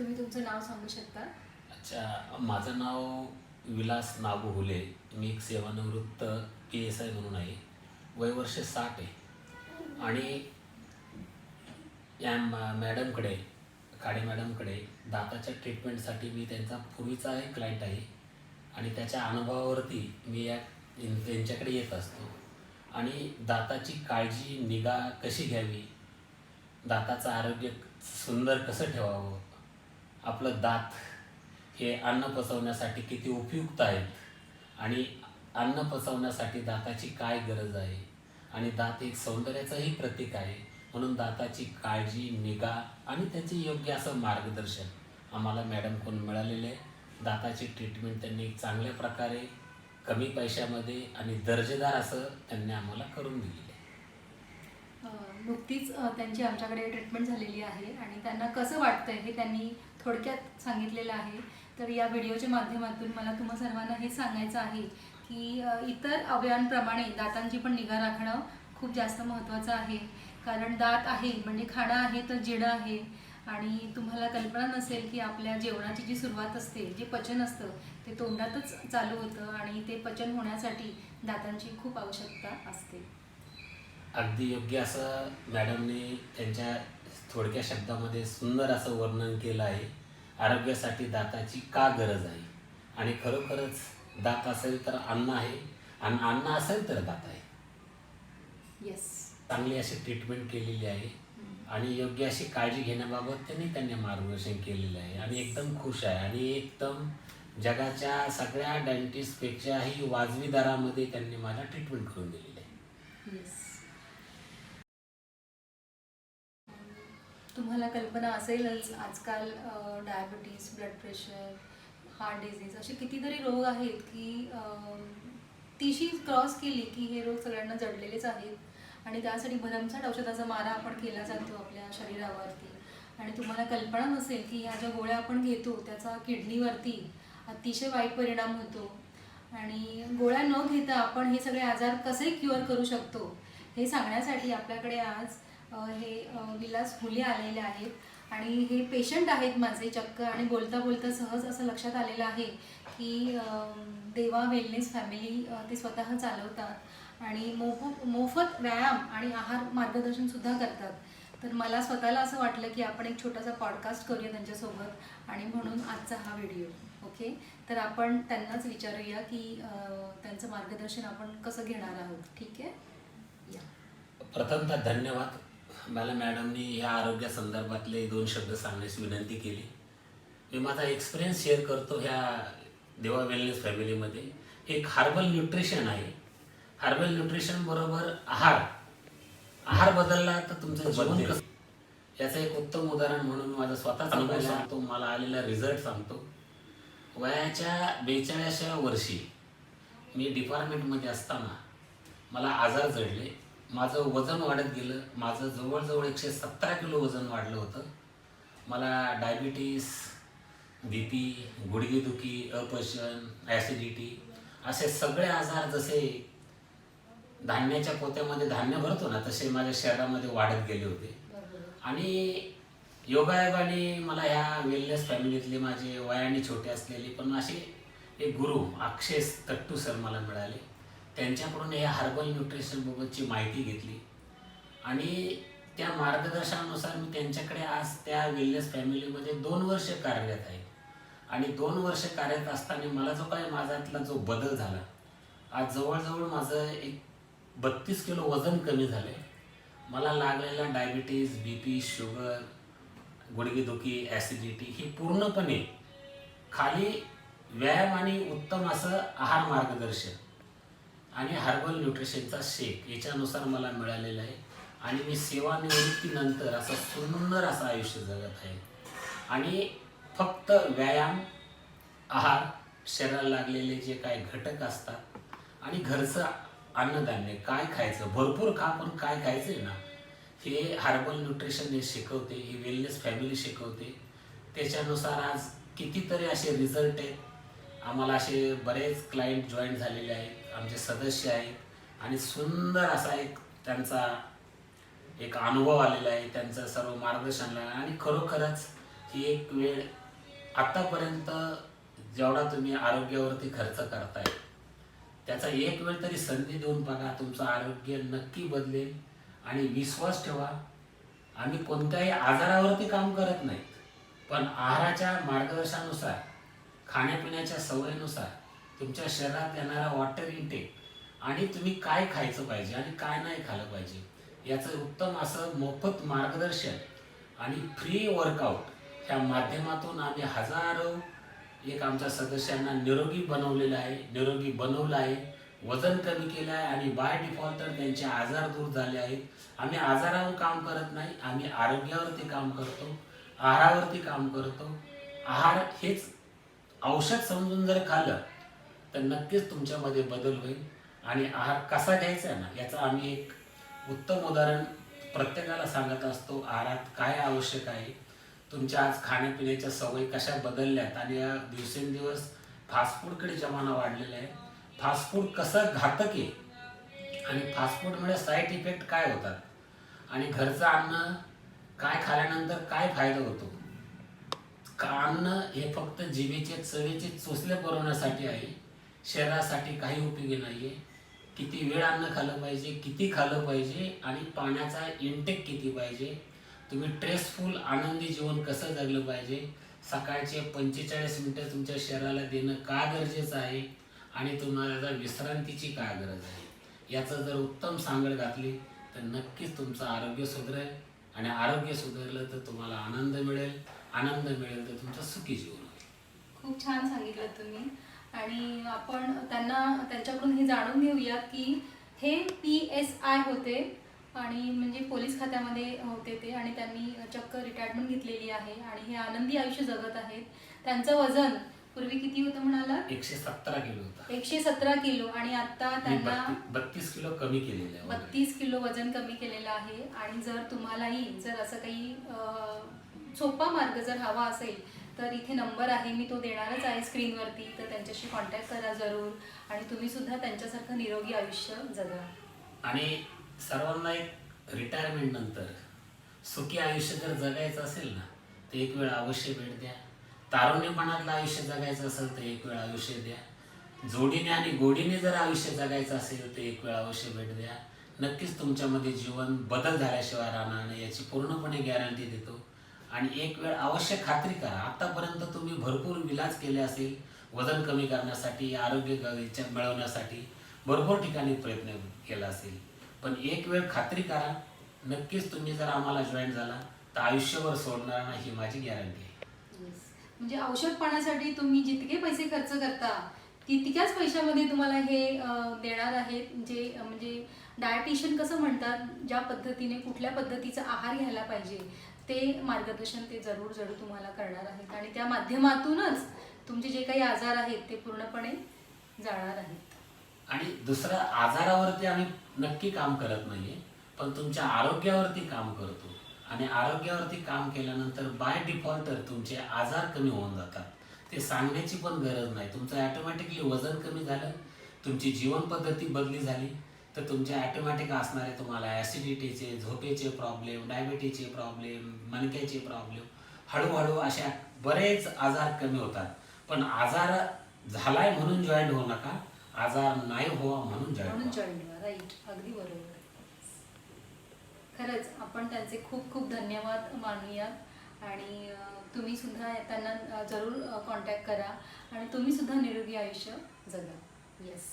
तुम्ही तुमचं नाव सांगू शकता? अच्छा माझं नाव विलास नागू हुले. मी एक सेवानिवृत्त पी एस आय म्हणून आहे. वय वर्ष साठ आहे. आणि या मॅ- मॅडमकडे खाडे मॅडमकडे दाताच्या ट्रीटमेंटसाठी मी त्यांचा पूर्वीचा एक क्लायंट आहे. आणि त्याच्या अनुभवावरती मी या त्यांच्याकडे येत असतो. आणि दाताची काळजी निगा कशी घ्यावी? दाताचं आरोग्य सुंदर कसं ठेवावं? आपलं दात हे अन्न पचवण्यासाठी किती उपयुक्त आहेत आणि अन्न पचवण्यासाठी दाताची काय गरज आहे? आणि दात एक सौंदर्याचंही प्रतीक आहे. म्हणून दाताची काळजी निगा आणि त्याचे योग्य असं मार्गदर्शन आम्हाला मॅडम कोण मिळालेले आहे. दाताची ट्रीटमेंट त्यांनी चांगल्या प्रकारे कमी पैशामध्ये आणि दर्जेदार असं त्यांनी आम्हाला करून दिली नुकतीच त्यांची आमच्याकडे ट्रीटमेंट झालेली आहे आणि त्यांना कसं वाटतंय हे त्यांनी थोडक्यात सांगितलेलं आहे. तर या व्हिडिओच्या माध्यमातून मला तुम्हा सर्वांना हे सांगायचं आहे की इतर अवयवांप्रमाणे दातांची पण निगा राखणं खूप जास्त महत्त्वाचं आहे. कारण दात आहे म्हणजे खाणं आहे तर जिडं आहे. आणि तुम्हाला कल्पना नसेल की आपल्या जेवणाची जी सुरुवात असते जे पचन असतं ते तोंडातच चालू होतं आणि ते पचन होण्यासाठी दातांची खूप आवश्यकता असते. अगदी योग्य असं मॅडमने त्यांच्या थोडक्या शब्दामध्ये सुंदर असं वर्णन केलं आहे. आरोग्यासाठी दाताची का गरज आहे? आणि खरोखरच दात असेल तर अन्न आहे आणि अन्न असेल तर दात आहे. येस चांगली अशी ट्रीटमेंट केलेली आहे. आणि योग्य अशी काळजी घेण्याबाबत त्यांनी त्यांनी मार्गदर्शन केलेलं आहे. आणि एकदम खुश आहे. आणि एकदम जगाच्या सगळ्या डेंटिस्टपेक्षाही वाजवी दरामध्ये त्यांनी मला ट्रीटमेंट करून दिलेली आहे. तुम्हाला कल्पना असेलच आजकाल diabetes blood pressure heart disease असे कितीतरी रोग आहेत की तिशी क्रॉस केली की हे रोग सगळ्यांना जडलेलेच आहेत. आणि त्यासाठी भरमसाठ औषधाचा मारा आपण केला जातो आपल्या शरीरावरती. आणि तुम्हाला कल्पना नसेल की ह्या ज्या गोळ्या आपण घेतो त्याचा किडनीवरती अतिशय वाईट परिणाम होतो. आणि गोळ्या न घेता आपण हे सगळे आजार कसे क्युअर करू शकतो हे सांगण्यासाठी आपल्याकडे आज हे विलास फुले आलेले आहेत. आणि हे पेशंट आहेत माझे चक्क आणि बोलता बोलता सहज असं लक्षात आलेलं आहे की देवा वेलनेस फॅमिली ते स्वतः चालवतात. आणि मोफ मोफत व्यायाम आणि आहार मार्गदर्शनसुद्धा करतात. तर मला स्वतःला असं वाटलं की आपण एक छोटासा पॉडकास्ट करूया त्यांच्यासोबत आणि म्हणून आजचा हा व्हिडिओ ओके तर आपण त्यांनाच विचारूया की त्यांचं मार्गदर्शन आपण कसं घेणार आहोत. ठीक आहे? या. प्रथमतः धन्यवाद. मला मॅडमनी ह्या आरोग्या संदर्भातले दोन शब्द सांगण्याची विनंती केली. मी माझा एक्सपिरियन्स शेअर करतो ह्या देवा वेलनेस फॅमिलीमध्ये एक हार्बल न्यूट्रिशन आहे. हार्बल न्यूट्रिशन बरोबर आहार. आहार बदलला तर तुमचं जीवन कसं? याचं एक उत्तम उदाहरण म्हणून माझा स्वतःचा अनुभव सांगतो मला आलेला रिझल्ट सांगतो. वयाच्या बेचाळीसव्या वर्षी मी डिपार्टमेंटमध्ये असताना मला आजार जडले. माझं वजन वाढत गेलं. माझं जवळजवळ एकशे सतरा किलो वजन वाढलं होतं. मला डायबिटीस बी पी गुडघेदुखी अपचन ॲसिडिटी असे सगळे आजार जसे धान्याच्या पोत्यामध्ये धान्य भरतो ना तसे माझ्या शरीरामध्ये वाढत गेले होते. आणि योगायोगाने मला ह्या वेलनेस फॅमिलीतले माझे वयाने छोटे असलेले पण असे एक गुरु अक्षय तट्टू सर मला मिळाले. त्यांच्याकडून या हर्बल न्यूट्रिशनबाबतची माहिती घेतली. आणि त्या मार्गदर्शनानुसार मी त्यांच्याकडे आज त्या वेलनेस फॅमिलीमध्ये दोन वर्ष कार्यरत आहे. आणि दोन वर्ष कार्यरत असताना मला जो काय माझ्यातला जो बदल झाला आज जवळजवळ माझं एक बत्तीस किलो वजन कमी झालं आहे मला लागलेला डायबिटीज बी पी शुगर गुडघेदुखी ॲसिडिटी ही पूर्णपणे खाली व्यायाम आणि उत्तम असं आहार मार्गदर्शन. आणि हर्बल न्यूट्रिशनचा शेक याच्यानुसार मला मिळालेला आहे. आणि मी सेवानिवृत्तीनंतर असं सुंदर असं आयुष्य जगत आहे. आणि फक्त व्यायाम आहार शरीराला लागलेले जे काही घटक असतात आणि घरचं अन्नधान्य काय खायचं? भरपूर खा पण काय खायचं आहे ना? हे हार्बल न्यूट्रिशन हे शिकवते ही वेलनेस फॅमिली शिकवते. त्याच्यानुसार आज कितीतरी असे रिझल्ट आहेत. आम्हाला असे बरेच क्लायंट जॉईन झालेले आहेत आमचे सदस्य आहेत आणि सुंदर असा एक त्यांचा एक अनुभव आलेला आहे त्यांचं सर्व मार्गदर्शन आणि खरोखरच ही एक वेळ आत्तापर्यंत जेवढा तुम्ही आरोग्यावरती खर्च करताय त्याचा एक वेळ तरी संधी देऊन बघा तुमचं आरोग्य नक्की बदलेल. आणि विश्वास ठेवा आम्ही कोणत्याही आजारावरती काम करत नाहीत पण आहाराच्या मार्गदर्शनानुसार खाण्यापिण्याच्या सवयीनुसार तुमच्या शरीरात येणारा वॉटर इंटेक आणि तुम्ही काय खायचं पाहिजे आणि काय नाही खाल्लं पाहिजे याचं उत्तम असं मोफत मार्गदर्शन आणि फ्री वर्कआउट ह्या माध्यमातून आम्ही हजारो एक आमच्या सदस्यांना निरोगी बनवलेलं आहे निरोगी बनवलं आहे वजन कमी केलं आहे आणि बाय डिफॉल्टर त्यांचे आजार दूर झाले आहेत. आम्ही आजारावर काम करत नाही आम्ही आरोग्यावरती काम करतो आहारावरती काम करतो. आहार हेच औषध समजून जर खाल्लं तर नक्कीच तुमच्यामध्ये बदल होईल. आणि आहार कसा घ्यायचा आहे ना याचं आम्ही एक उत्तम उदाहरण प्रत्येकाला सांगत असतो आहारात काय आवश्यक आहे? तुमच्या आज खाण्यापिण्याच्या सवयी कशा बदलल्यात? आणि या दिवसेंदिवस फास्ट फूडकडे जमाना वाढलेला आहे. फास्ट फूड कसं घातक आहे? आणि फास्ट फूडमुळे साईड इफेक्ट काय होतात? आणि घरचं अन्न काय खाल्यानंतर काय फायदा होतो? का अन्न हे फक्त जिभेचे चवेचे चोचले पुरवण्यासाठी आहे. शरीरासाठी काही उपयोगी नाही आहे किती वेळ अन्न खाल्लं पाहिजे किती खाल्लं पाहिजे आणि पाण्याचा इंटेक किती पाहिजे. तुम्ही ट्रेसफुल आनंदी जीवन कसं जगलं पाहिजे? सकाळचे पंचेचाळीस मिनटं तुमच्या शरीराला देणं का गरजेचं आहे? आणि तुम्हाला विश्रांतीची काय गरज आहे? याचं जर उत्तम सांगड घातली तर नक्कीच तुमचं आरोग्य सुधरेल. आणि आरोग्य सुधारलं तर तुम्हाला आनंद मिळेल. आनंद मिळेल तर तुमचं सुखी जीवन होईल. खूप छान सांगितलं तुम्ही. आणि आपण त्यांना त्यांच्याकडून हे जाणून घेऊया की हे पी एस आय होते आणि म्हणजे पोलीस खात्यामध्ये होते ते आणि त्यांनी चक्क रिटायरमेंट घेतलेली आहे आणि हे आनंदी आयुष्य जगत आहेत. त्यांचं वजन पूर्वी किती होतं म्हणाला? एकशे सतरा किलो होता. एकशे सतरा किलो आणि आता त्यांना बत्ती- बत्तीस किलो कमी केलेलं आहे. बत्तीस किलो वजन कमी केलेलं आहे. आणि जर तुम्हालाही जर असं काही सोपा मार्ग जर हवा असेल तर इथे नंबर आहे मी तो देणारच आहे स्क्रीनवरती. तर त्यांच्याशी कॉन्टॅक्ट करा जरूर आणि तुम्ही सुद्धा त्यांच्यासारखं निरोगी आयुष्य जगा. आणि सर्वांना एक रिटायरमेंट नंतर. सुखी आयुष्य जर जगायचं असेल ना तर एक वेळ अवश्य भेट द्या. तारुण्यपणातलं आयुष्य जगायचं असेल तर एक वेळ आयुष्य द्या. जोडीने आणि गोडीने जर आयुष्य जगायचं असेल तर एक वेळ अवश्य भेट द्या. नक्कीच तुमच्यामध्ये जीवन बदल झाल्याशिवाय राहणार नाही याची पूर्णपणे गॅरंटी देतो. आणि एक वेळ अवश्य खात्री करा. आतापर्यंत तुम्ही भरपूर विलाज केले असेल वजन कमी करण्यासाठी आरोग्य मिळवण्यासाठी भरपूर ठिकाणी प्रयत्न केला असेल. पण एक वेळ खात्री करा. नक्कीच तुम्ही जर आम्हाला जॉईन झाला तर आयुष्यभर सोडणार नाही ही माझी गॅरंटी आहे. म्हणजे औषध पाण्यासाठी तुम्ही जितके पैसे खर्च करता तितक्याच पैशामध्ये तुम्हाला हे देणार आहेत. जे म्हणजे डायटिशियन कसं म्हणतात ज्या पद्धतीने कुठल्या पद्धतीचा आहार घ्यायला पाहिजे ते मार्गदर्शन ते जरूर जरूर तुम्हाला करणार आहेत. आणि त्या माध्यमातूनच तुमचे जे काही आजार आहेत ते पूर्णपणे जाणार आहेत. आणि दुसरं आजारावरती आम्ही नक्की काम करत नाहीये पण तुमच्या आरोग्यावरती काम करतो. आणि आरोग्यावरती काम केल्यानंतर बाय डिफॉल्टर तुमचे आजार कमी होऊन जातात. ते सांगण्याची पण गरज नाही. तुमचं ॲटोमॅटिकली वजन कमी झालं तुमची जीवन पद्धती बदली झाली तर तुमचे ॲटोमॅटिक असणारे तुम्हाला. ॲसिडिटीचे झोपेचे प्रॉब्लेम डायबिटीजचे प्रॉब्लेम मणक्याचे प्रॉब्लेम हळूहळू अशा बरेच आजार कमी होतात. पण आजार झालाय म्हणून जॉईन होऊ नका. आजार नाही व्हावा म्हणून. जॉईन व्हा. राईट अगदी बरोबर. खरंच आपण त्यांचे खूप खूप धन्यवाद मानूयात आणि अं, तुम्ही सुद्धा त्यांना अं, जरूर कॉन्टॅक्ट करा. आणि तुम्ही सुद्धा निरोगी आयुष्य जगा. येस